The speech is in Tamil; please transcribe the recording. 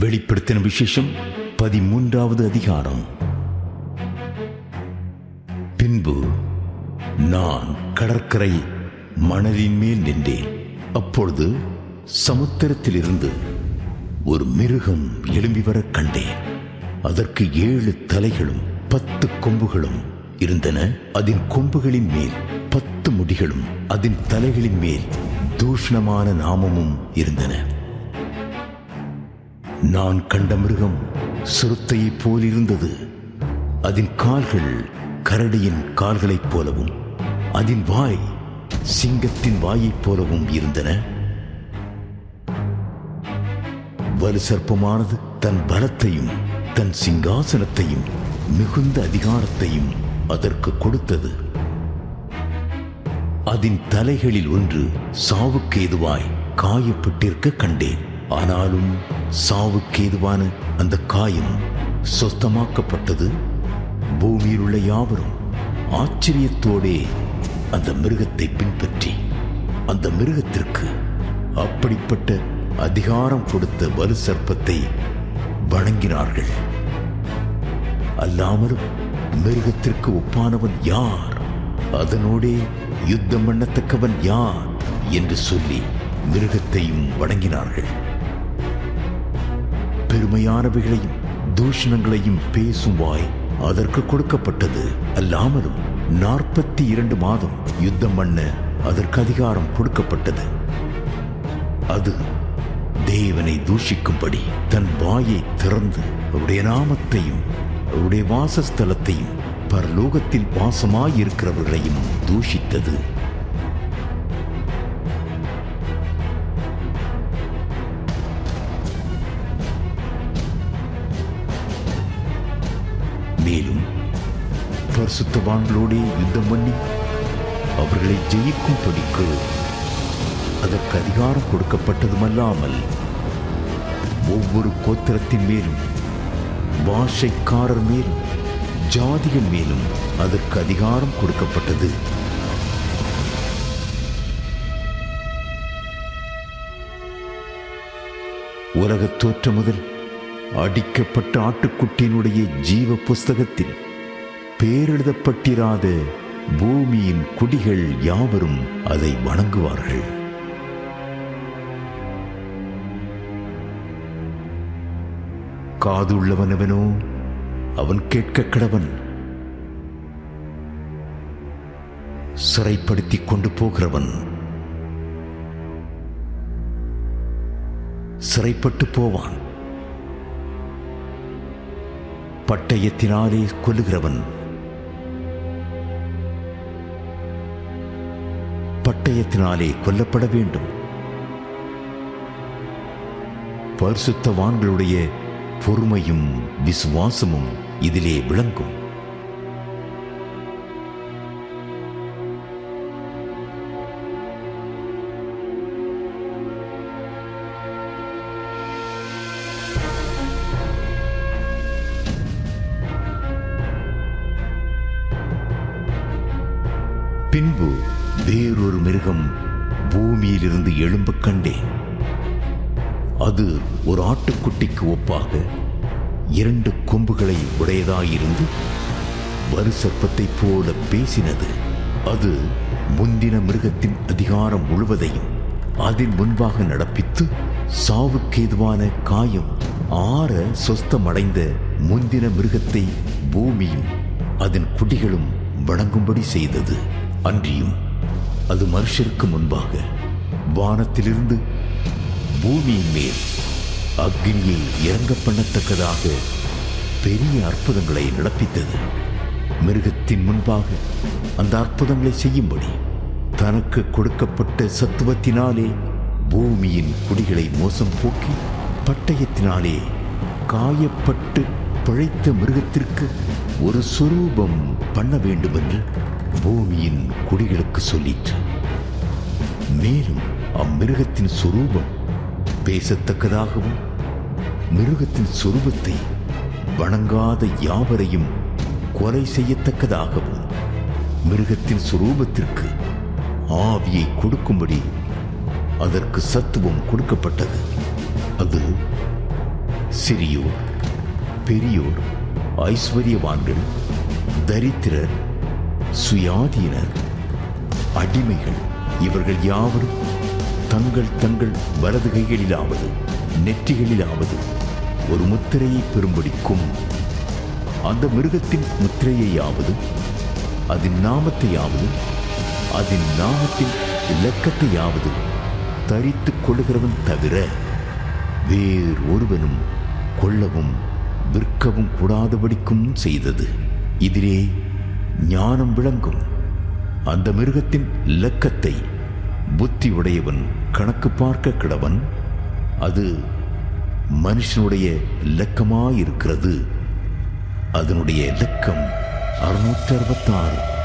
வெளிப்படுத்தின விசேஷம் பதிமூன்றாவது அதிகாரம். பின்பு நான் கடற்கரை மணலின் மேல் நின்றேன். அப்பொழுது சமுத்திரத்திலிருந்து ஒரு மிருகம் எழும்பி வரக் கண்டேன். அதற்கு ஏழு தலைகளும் பத்து கொம்புகளும் இருந்தன. அதன் கொம்புகளின் மேல் பத்து முடிகளும் அதன் தலைகளின் மேல் தூஷ்ணமான நாமமும் இருந்தன. நான் கண்ட மிருகம் சிறுத்தையைப் போலிருந்தது. அதன் கால்கள் கரடியின் கால்களைப் போலவும் அதன் வாய் சிங்கத்தின் வாயைப் போலவும் இருந்தன. வலு சர்ப்பமானது தன் பலத்தையும் தன் சிங்காசனத்தையும் மிகுந்த அதிகாரத்தையும் அதற்கு கொடுத்தது. அதன் தலைகளில் ஒன்று சாவுக்கு ஏதுவாய் காயப்பட்டிருக்க கண்டேன். ஆனாலும் சாவுக்கு ஏதுவான அந்த காயம் சொஸ்தமாக்கப்பட்டது பூமியில் உள்ள யாவரும் ஆச்சரியத்தோடே அந்த மிருகத்தை பின்பற்றி அந்த மிருகத்திற்கு அப்படிப்பட்ட அதிகாரம் கொடுத்த வலு சர்ப்பத்தை வணங்கினார்கள். அல்லாமலும் மிருகத்திற்கு ஒப்பானவன் யார்? அதனோடே யுத்தம் பண்ணத்தக்கவன் யார்? என்று சொல்லி மிருகத்தையும் வணங்கினார்கள். பெருமையானவைகளையும் தூஷணங்களையும் பேசும் வாய் அதற்கு கொடுக்கப்பட்டது அல்லாமலும் நாற்பத்தி இரண்டு மாதம் யுத்தம் பண்ண அதற்கு அதிகாரம் கொடுக்கப்பட்டது. அது தேவனை தூஷிக்கும்படி தன் வாயை திறந்து அவருடைய நாமத்தையும் அவருடைய வாசஸ்தலத்தையும் பரலோகத்தில் வாசமாயிருக்கிறவர்களையும் தூஷித்தது. மேலும் பரிசுத்தவான்களோடே யுத்தம் பண்ணி அவர்களை ஜெயிக்கும்படிக்கு அதற்கு அதிகாரம் கொடுக்கப்பட்டதுமல்லாமல் ஒவ்வொரு கோத்திரத்தின் மேலும் பாஷைக்காரர் மேலும் ஜாதிகள் மேலும் அதற்கு அதிகாரம் கொடுக்கப்பட்டது. உலகத் தோற்றம் முதல் அடிக்கப்பட்ட ஆட்டுக்குட்டியினுடைய ஜீவ புஸ்தகத்தில் பேரெழுதப்பட்டிராத பூமியின் குடிகள் யாவரும் அதை வணங்குவார்கள். காதுள்ளவனவனோ அவன் கேட்க கடவன். சிறைப்படுத்திக் கொண்டு போகிறவன். சிறைப்பட்டு போவான். பட்டயத்தினாலே கொல்லுகிறவன். பட்டயத்தினாலே கொல்லப்பட வேண்டும். பரிசுத்தவான்களுடைய பொறுமையும் விசுவாசமும் இதிலே விளங்கும். பின்பு வேறொரு மிருகம் பூமியிலிருந்து எழும்பக் கண்டேன். அது ஒரு ஆட்டுக்குட்டிக்கு ஒப்பாக இரண்டு கொம்புகளை உடையதாயிருந்து வரு சர்ப்பத்தைப் போல பேசினது. அது முந்தின மிருகத்தின் அதிகாரம் முழுவதையும் அதன் முன்பாக நடப்பித்து சாவுக்கேதுவான காயம் ஆற சொஸ்தமடைந்த முந்தின மிருகத்தை பூமியும் அதன் குடிகளும் வணங்கும்படி செய்தது. அன்றியும் அது மனுஷருக்கு முன்பாக வானத்திலிருந்து பூமியின் மேல் அக்னியை இறங்க பண்ணத்தக்கதாக பெரிய அற்புதங்களை நடப்பித்தது. மிருகத்தின் முன்பாக அந்த அற்புதங்களை செய்யும்படி தனக்கு கொடுக்கப்பட்ட சத்துவத்தினாலே பூமியின் குடிகளை மோசம் போக்கி பட்டயத்தினாலே காயப்பட்டு பிழைத்த மிருகத்திற்கு ஒரு சுரூபம் பண்ண வேண்டுமென்று பூமியின் குடிகளுக்கு சொல்லிற்று. மேலும் அம்மிருகத்தின் சொரூபம் பேசத்தக்கதாகவும் மிருகத்தின் சொரூபத்தை வணங்காத யாவரையும் கொலை செய்யத்தக்கதாகவும் மிருகத்தின் சுரூபத்திற்கு ஆவியை கொடுக்கும்படி அதற்கு சத்துவம் கொடுக்கப்பட்டது. அது சிறியோர் பெரியோர் ஐஸ்வர்யவான்கள் தரித்திரர் சுயாதீனர் அடிமைகள். இவர்கள் யாவரும் தங்கள் தங்கள் வலது கைகளிலாவது நெற்றிகளிலாவது ஒரு முத்திரையை பெறும்படிக்கும். அந்த மிருகத்தின் முத்திரையையாவது அதன் நாமத்தையாவது அதன் நாமத்தின் இலக்கத்தையாவது தரித்துக் கொள்ளுகிறவன் தவிர வேறு ஒருவனும் கொள்ளவும் விற்கவும் கூடாதபடிக்கும் செய்தது. இதிலே ஞானம் விளங்கும். அந்த மிருகத்தின் இலக்கத்தை புத்தி உடையவன் கணக்கு பார்க்க கிடவன் அது மனுஷனுடைய இலக்கமாயிருக்கிறது அதனுடைய இலக்கம் அறுநூற்றி அறுபத்தாறு.